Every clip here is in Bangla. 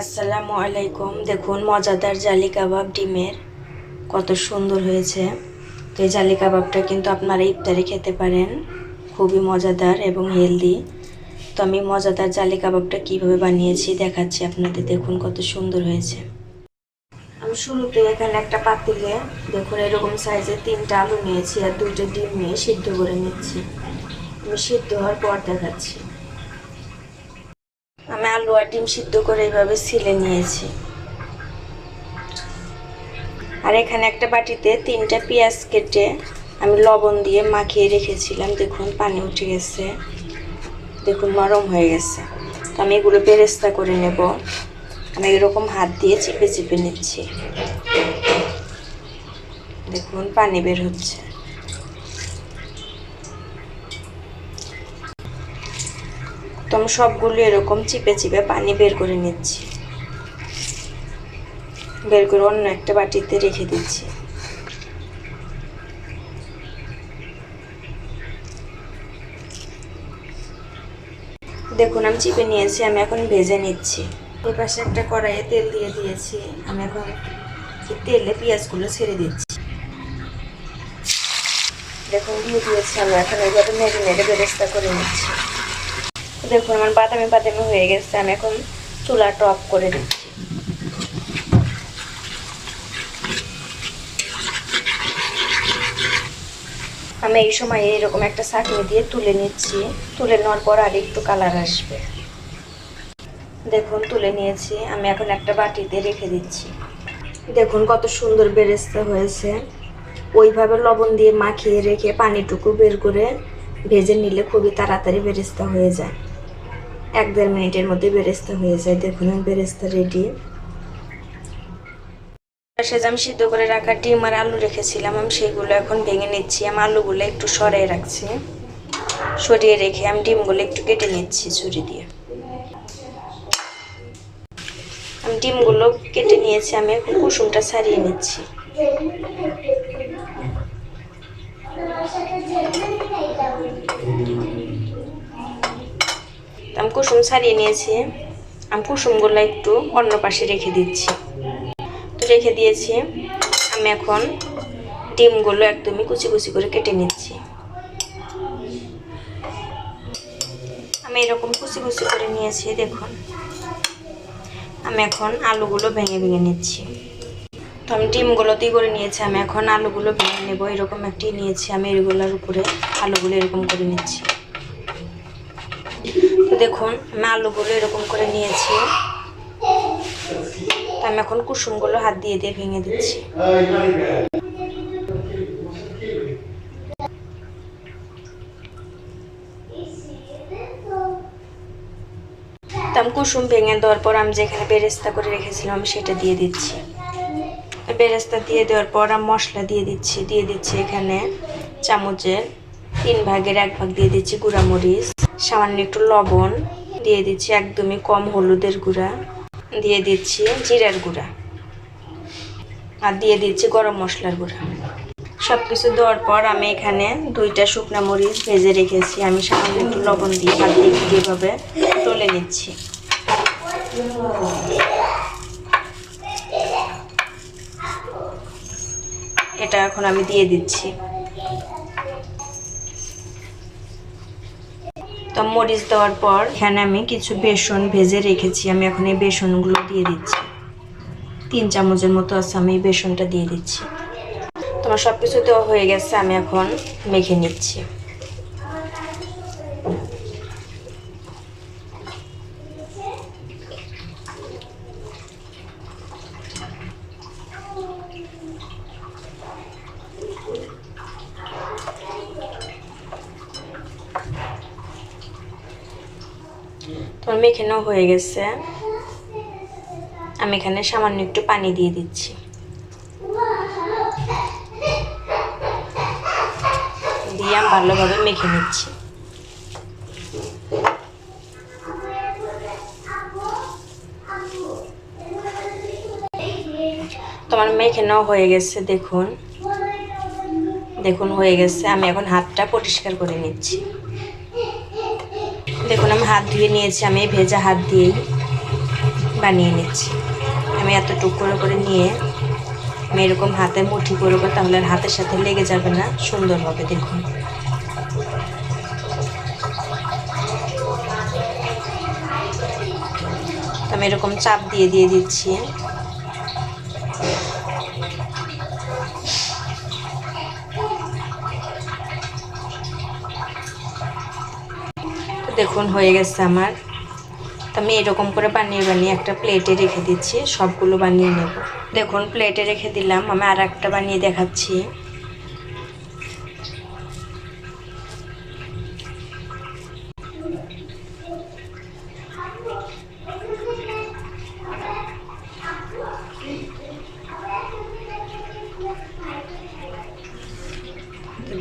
আসসালামু আলাইকুম। দেখুন, মজাদার জালি কাবাব ডিমের কত সুন্দর হয়েছে। তো এই জালি কাবাবটা কিন্তু আপনারা ইফতারে খেতে পারেন। খুবই মজাদার এবং হেলদি। তো আমি মজাদার জালি কাবাবটা কীভাবে বানিয়েছি দেখাচ্ছি আপনাদের। দেখুন, কত সুন্দর হয়েছে। আমি শুরুতে এখানে একটা পাতিলে, দেখুন, এরকম সাইজের তিনটা আলু নিয়েছি আর দুইটা ডিম নিয়ে সিদ্ধ করে নিচ্ছি। আমি সিদ্ধ হওয়ার পর দেখাচ্ছি। আমি আলু আর ডিম সিদ্ধ করে এইভাবে ছিলে নিয়েছি। আর এখানে একটা বাটিতে তিনটা পেঁয়াজ কেটে আমি লবণ দিয়ে মাখিয়ে রেখেছিলাম। দেখুন, পানি উঠে গেছে। দেখুন, নরম হয়ে গেছে। তো আমি এগুলো বেরেস্তা করে নেব। আমি এরকম হাত দিয়ে চিপে চিপে নিচ্ছি। দেখুন, পানি বের হচ্ছে। আমি সবগুলো এরকম চিপে চিপে পানি বের করে নিচ্ছি। বের করে অন্য একটা বাটিতে রেখে দিচ্ছি। দেখুন, আমি চিপে নিয়েছি, আমি এখন ভেজে নিচ্ছি। এই পাশে একটা কড়াইয়ে তেল দিয়ে দিয়েছি। আমি এখন তেলে পেঁয়াজগুলো ছেড়ে দিচ্ছি। দেখুন, দিয়ে দিয়েছি আমি। এখন এইভাবে নেড়ে নেড়ে বেরেস্তা করে নিচ্ছি। দেখুন, আমার বাদামি বাদামি হয়ে গেছে, আমি এখন চুলা টপ করে দিচ্ছি। আমি এই সময় এরকম একটা চাটনি দিয়ে তুলে নিচ্ছি। তুলে নেওয়ার পর আর একটু কালার আসবে। দেখুন, তুলে নিয়েছি। আমি এখন একটা বাটিতে রেখে দিচ্ছি। দেখুন, কত সুন্দর বেরেস্তা হয়েছে। ওইভাবে লবণ দিয়ে মাখিয়ে রেখে পানিটুকু বের করে ভেজে নিলে খুবই তাড়াতাড়ি বেরেস্তা হয়ে যায়। এক দেড় মিনিটের মধ্যে বেরেস্তা হয়ে যায়। দেখুন বেরেস্তা রেডি আমি সিদ্ধ করে রাখা ডিম আর আলু রেখেছিলাম, আমি সেইগুলো এখন ভেঙে নিচ্ছি। আমি আলুগুলো একটু সরিয়ে রাখছি। সরিয়ে রেখে আমি ডিমগুলো একটু কেটে নিচ্ছি ছুরি দিয়ে। আমি ডিমগুলো কেটে নিয়েছি, আমি এখন কুসুমটা ছাড়িয়ে নিচ্ছি। আমি কুসুম ছাড়িয়ে নিয়েছি। আমি কুসুমগুলো একটু অন্য পাশে রেখে দিচ্ছি। তো রেখে দিয়েছি। আমি এখন ডিমগুলো একদমই কুচি কুচি করে কেটে নিচ্ছি। আমি এরকম কুচি কুচি করে নিয়েছি, দেখুন। আমি এখন আলুগুলো ভেঙে ভেঙে নিচ্ছি। তো আমি ডিমগুলোতেই করে নিয়েছি। আমি এখন আলুগুলো ভেঙে নেব। এরকম একটি নিয়েছি। আমি এগুলোর উপরে আলুগুলো এরকম করে নিচ্ছি। তো দেখুন, আমি আলুগুলো এরকম করে নিয়েছি। আমি এখন কুসুমগুলো হাত দিয়ে দিয়ে ভেঙে দিচ্ছি। তো আমি কুসুম ভেঙে দেওয়ার পর আমি যেখানে বেরেস্তা করে রেখেছিলাম সেটা দিয়ে দিচ্ছি। বেরেস্তা দিয়ে দেওয়ার পর আমি মশলা দিয়ে দিচ্ছি দিয়ে দিচ্ছি এখানে চামচের তিন ভাগের এক ভাগ দিয়ে দিচ্ছি গুঁড়ামরিচ সামান্য একটু লবণ, দিয়ে দিচ্ছি একদমই কম হলুদের গুঁড়া, দিয়ে দিচ্ছি জিরার গুঁড়া, আর দিয়ে দিচ্ছি গরম মশলার গুঁড়া। সব কিছু দেওয়ার পর আমি এখানে দুইটা শুকনো মরিচ ভেজে রেখেছি। আমি সামান্য একটু লবণ দিয়ে হাত দিয়ে এভাবে টলে নিচ্ছি। এটা এখন আমি দিয়ে দিচ্ছি। তো মরিচ দেওয়ার পর এখানে আমি কিছু বেসন ভেজে রেখেছি। আমি এখন এই বেসনগুলো দিয়ে দিচ্ছি। তিন চামচের মতো আছে, আমি বেসনটা দিয়ে দিচ্ছি। তোমার সব কিছু দেওয়া হয়ে গেছে, আমি এখন মেখে নিচ্ছি। তোমার মেখে নেওয়া হয়ে গেছে। আমি এখানে সামান্য একটু পানি দিয়ে দিচ্ছি। দিয়ে আমি ভালোভাবে মেখে নিচ্ছি। তোমার মেখে নেওয়া হয়ে গেছে, দেখুন। দেখুন, হয়ে গেছে। আমি এখন হাতটা পরিষ্কার করে নিচ্ছি। দেখুন, আমি হাত ধুয়ে নিয়েছি, আমি ভেজা হাত দিয়েই বানিয়ে নিচ্ছি। আমি এতটুকু করে করে নিয়ে, আমি এরকম হাতে মুঠি করব, তাহলে আর হাতের সাথে লেগে যাবে না, সুন্দর হবে দেখুন। আমি এরকম চাপ দিয়ে দিয়ে দিচ্ছি। তো দেখুন হয়ে গেছে আমার। তো আমি এরকম করে বানিয়ে বানিয়ে একটা প্লেটে রেখে দিচ্ছি, সবগুলো বানিয়ে নেব। দেখুন প্লেটে রেখে দিলাম, আমি আর একটা বানিয়ে দেখাচ্ছি।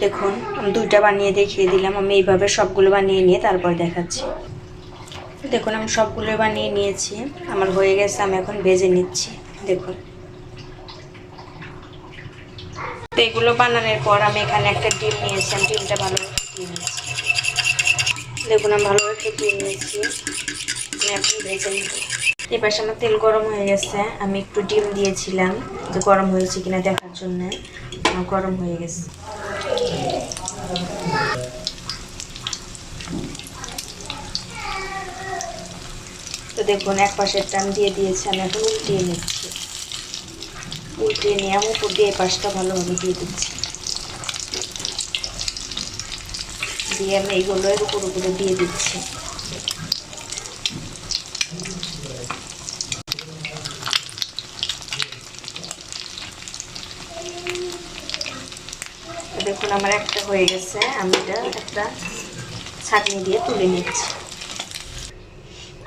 দেখুন আমি দুইটা বানিয়ে দেখিয়ে দিলাম। আমি এইভাবে সবগুলো বানিয়ে নিয়ে তারপর দেখাচ্ছি। দেখুন, আমি সবগুলো বানিয়ে নিয়েছি। আমার হয়ে গেছে, আমি এখন ভেজে নিচ্ছি। দেখুন। তো এগুলো বানানোর পর আমি এখানে একটা ডিম নিয়েছি। আমি ডিমটা ভালোভাবে নিয়েছি। দেখুন, আমি ভালোভাবে ফেটিয়ে নিয়েছি। আমি এখন ভেজে নিব। এবার আমার তেল গরম হয়ে গেছে। আমি একটু ডিম দিয়েছিলাম যে গরম হয়েছে কিনা দেখার জন্য। গরম হয়ে গেছে। তো দেখুন, এক পাশের টান দিয়ে দিয়েছি, আমি এখন উল্টিয়ে নিচ্ছি। উল্টিয়ে নিয়ে আমি উপর দিয়ে পাশটা ভালোভাবে দিয়ে দিচ্ছি। দিয়ে আমি এইগুলো এর উপর উপরে দিয়ে দিচ্ছি তো দেখুন, আমার একটা হয়ে গেছে। আমি এটা একটা ছাঁকনি দিয়ে তুলে নিচ্ছি।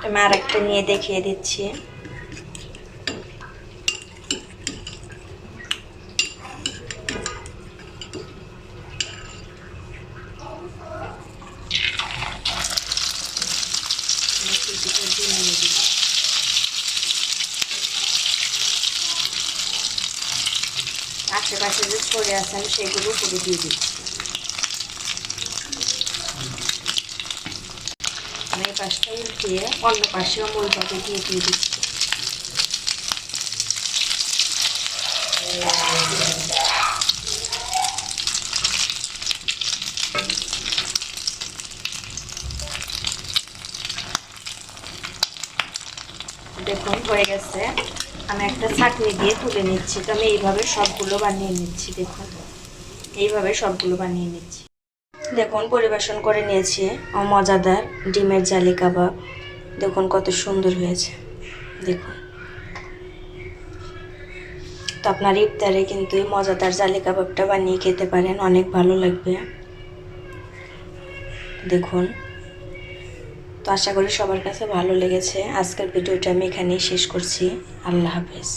আমি আর একটা নিয়ে দেখিয়ে দিচ্ছি। আশেপাশে যে ছড়ে আছে, আমি সেগুলো করে দিয়ে দিচ্ছি। আমি এই পাশটা উল্টিয়ে অন্য পাশেও মূলটাকে দিয়ে দিয়ে দিচ্ছি। দেখুন, হয়ে গেছে। আমি একটা চাটনি দিয়ে তুলে নিচ্ছি। তো আমি এইভাবে সবগুলো বানিয়ে নিচ্ছি, দেখুন। এইভাবে সবগুলো বানিয়ে নিচ্ছি। দেখুন, পরিবেশন করে নিয়েছি মজাদার ডিমের জালি কাবাব। দেখুন, কত সুন্দর হয়েছে। দেখুন। তো আপনার ইফতারে কিন্তু এই মজাদার জালি কাবাবটা বানিয়ে খেতে পারেন, অনেক ভালো লাগবে। দেখুন। তো আশা করি সবার কাছে ভালো লেগেছে। আজকের ভিডিওটা আমি এখানেই শেষ করছি। আল্লাহ হাফেজ।